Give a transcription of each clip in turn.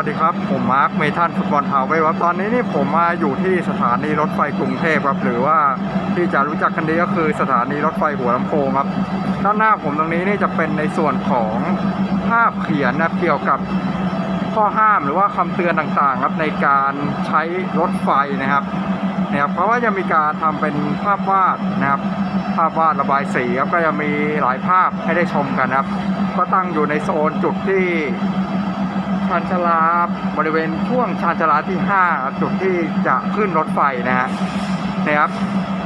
ัสดีครับ ผมมาร์คเมทันฟุตบอลทาวเวย์ครับตอนนี้นี่ผมมาอยู่ที่สถานีรถไฟกรุงเทพครับ หรือว่าที่จะรู้จักกันดีก็คือสถานีรถไฟหัวลำโพงครับ ด้านหน้าผมตรงนี้นี่จะเป็นในส่วนของภาพเขียนนะเกี่ยวกับข้อห้ามหรือว่าคำเตือนต่างๆครับในการใช้รถไฟนะครับนะครับเพราะว่าจะมีการทำเป็นภาพวาดนะครับภาพวาดระบายสีครับก็จะมีหลายภาพให้ได้ชมกันครับ ก็ตั้งอยู่ในโซนจุดที่านชาลาบริเวณช่วงชานชาลาที่ 5 จุดที่จะขึ้นรถไฟนะฮะนะครับ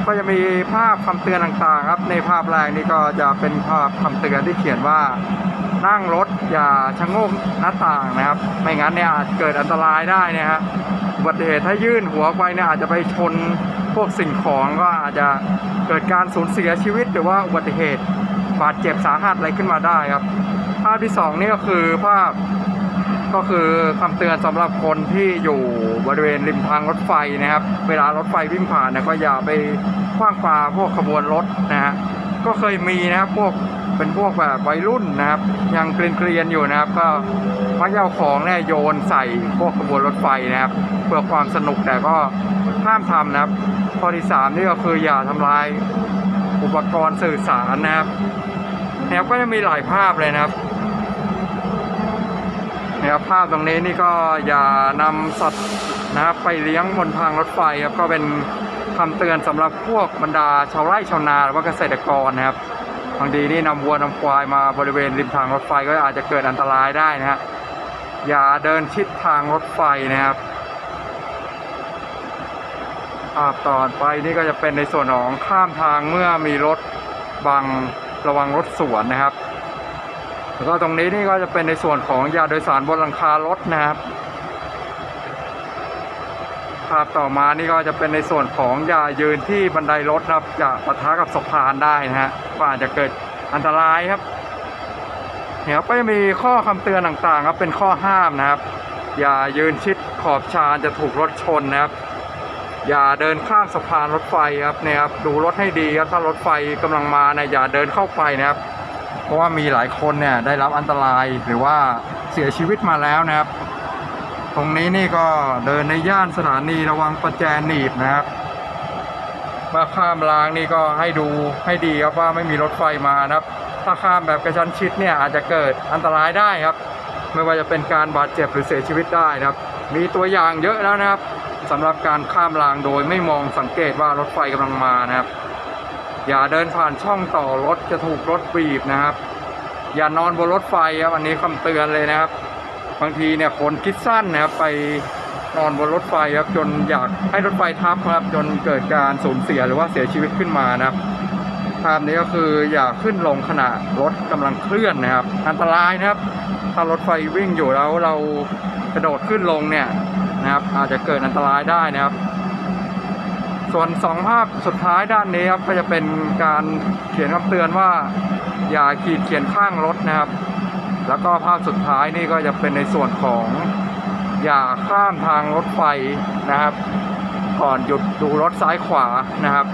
ก็จะมีภาพคำเตือนต่างๆครับ ในภาพแรกนี่ก็จะเป็นภาพคำเตือนที่เขียนว่านั่งรถอย่าชะโงกหน้าต่างนะครับ ไม่งั้นเนี่ยอาจเกิดอันตรายได้นะฮะอุบัติเหตุถ้ายื่นหัวไปเนี่ยอาจจะไปชนพวกสิ่งของก็อาจจะเกิดการสูญเสียชีวิต หรือว่าอุบัติเหตุบาดเจ็บสาหัสอะไรขึ้นมาได้ครับ ภาพที่สองนี่ก็คือภาพ ก็คือคำเตือนสำหรับคนที่อยู่บริเวณริมทางรถไฟนะครับ เวลารถไฟวิ่งผ่านนะก็อย่าไปขว้างปาพวกขบวนรถนะฮะก็เคยมีนะครับพวกเป็นพวกแบบวัยรุ่นนะครับ ยังเกรียนๆอยู่นะครับ ก็มักจะเอาของเนี่ยโยนใส่พวกขบวนรถไฟนะครับ เพื่อความสนุกแต่ก็ห้ามทำนะครับข้อที่สามนี่ก็คืออย่าทำลายอุปกรณ์สื่อสารนะครับนะครับก็จะมีหลายภาพเลยนะครับ นะครับภาพตรงนี้นี่ก็อย่านำสัตว์นะครับไปเลี้ยงบนทางรถไฟครับก็เป็นคำเตือนสำหรับพวกบรรดาชาวไร่ชาวนาหรือว่าเกษตรกรนะครับบางทีนี่นำวัวนำควายมาบริเวณริมทางรถไฟก็อาจจะเกิดอันตรายได้นะฮะอย่าเดินชิดทางรถไฟนะครับภาพต่อไปนี่ก็จะเป็นในส่วนของข้ามทางเมื่อมีรถบังระวังรถสวนนะครับ แล้วก็ตรงนี้นี่ก็จะเป็นในส่วนของยาโดยสารบนหลังคารถนะครับ ภาพต่อมานี่ก็จะเป็นในส่วนของยายืนที่บันไดรถนะครับ จะปะทะกับสะพานได้นะฮะก็อาจจะเกิดอันตรายครับเนี่ยก็จะมีข้อคำเตือนต่างๆครับเป็นข้อห้ามนะครับ อย่ายืนชิดขอบชานจะถูกรถชนนะครับ อย่าเดินข้ามสะพานรถไฟครับเนี่ยครับดูรถให้ดีครับถ้ารถไฟกำลังมาเนี่ยอย่าเดินเข้าไปนะครับ เพราะว่ามีหลายคนเนี่ยได้รับอันตรายหรือว่าเสียชีวิตมาแล้วนะครับ ตรงนี้นี่ก็เดินในย่านสถานีระวังประแจหนีบนะครับมื่อข้ามรางนี่ก็ให้ดูให้ดีครับว่าไม่มีรถไฟมานะครับ ถ้าข้ามแบบกระชั้นชิดเนี่ยอาจจะเกิดอันตรายได้ครับ ไม่ว่าจะเป็นการบาดเจ็บหรือเสียชีวิตได้นะครับ มีตัวอย่างเยอะแล้วนะครับสำหรับการข้ามรางโดยไม่มองสังเกตว่ารถไฟกำลังมานะครับ อย่าเดินผ่านช่องต่อรถจะถูกรถบีบนะครับ อย่านอนบนรถไฟครับอันนี้คำเตือนเลยนะครับ บางทีเนี่ยคนคิดสั้นนะครับไปนอนบนรถไฟครับจนอยากให้รถไฟทับครับ จนเกิดการสูญเสียหรือว่าเสียชีวิตขึ้นมานะครับภาพนี้ก็คืออย่าขึ้นลงขณะรถกำลังเคลื่อนนะครับ อันตรายนะครับ ถ้ารถไฟวิ่งอยู่แล้วเรากระโดดขึ้นลงเนี่ยนะครับ อาจจะเกิดอันตรายได้นะครับ ส่วนสองภาพสุดท้ายด้านนี้ครับก็จะเป็นการเขียนคำเตือนว่า อย่าขีดเขียนข้างรถนะครับ แล้วก็ภาพสุดท้ายนี่ก็จะเป็นในส่วนของอย่าข้ามทางรถไฟนะครับ ก่อนหยุดดูรถซ้ายขวานะครับ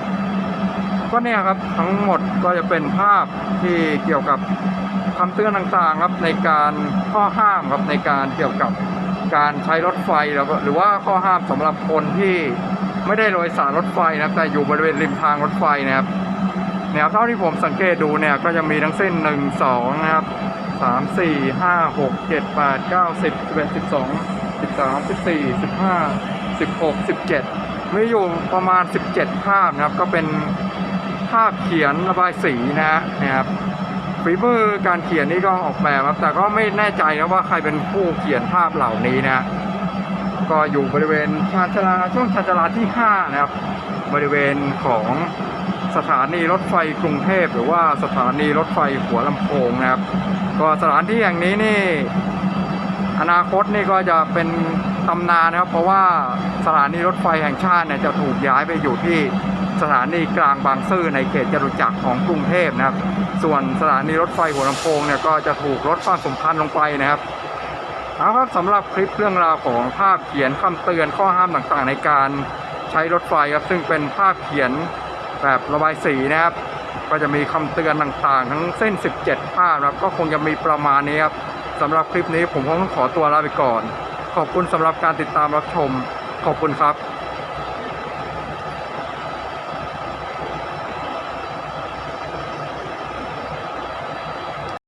ก็เนี่ยครับทั้งหมดก็จะเป็นภาพที่เกี่ยวกับคำเตือนต่างๆครับในการข้อห้ามครับในการเกี่ยวกับการใช้รถไฟแล้วก็หรือว่าข้อห้ามสำหรับคนที่ ไม่ได้โดยสารรถไฟนะครับ แต่อยู่บริเวณริมทางรถไฟนะครับเนี่ยครับเท่าที่ผมสังเกตดูเนี่ยก็จะมีทั้งเส้นหนึ่งสองนะครับสามสี่ห้าหกเจ็ดแปดเก้าสิบสิบสองสิบสามสิบสี่สิบห้าสิบหกสิบเจ็ดมีอยู่ประมาณสิบเจ็ดภาพนะครับ ก็เป็นภาพเขียนระบายสีนะฮะนะครับฝีมือการเขียนนี่ก็ออกแบบครับแต่ก็ไม่แน่ใจนะว่าใครเป็นผู้เขียนภาพเหล่านี้นะฮะ ก็อยู่บริเวณชานชาลาช่วงชานชาลาที่ 5 นะครับ บริเวณของสถานีรถไฟกรุงเทพหรือว่าสถานีรถไฟหัวลำโพงนะครับ ก็สถานที่แห่งนี้นี่อนาคตนี่ก็จะเป็นตำนานนะครับ เพราะว่าสถานีรถไฟแห่งชาติเนี่ยจะถูกย้ายไปอยู่ที่สถานีกลางบางซื่อในเขตจตุจักรของกรุงเทพนะครับ ส่วนสถานีรถไฟหัวลำโพงเนี่ยก็จะถูกลดความสมพันธ์ลงไปนะครับ เอาครับสำหรับคลิปเรื่องราวของภาพเขียนคำเตือนข้อห้ามต่างๆ ในการใช้รถไฟครับซึ่งเป็นภาพเขียนแบบระบายสีนะครับ ก็จะมีคำเตือนต่างๆ ทั้งเส้น 17 ภาพนะครับก็คงจะมีประมาณนี้ครับสำหรับคลิปนี้ผมคงต้องขอตัวลาไปก่อน ขอบคุณสำหรับการติดตามรับชม ขอบคุณครับ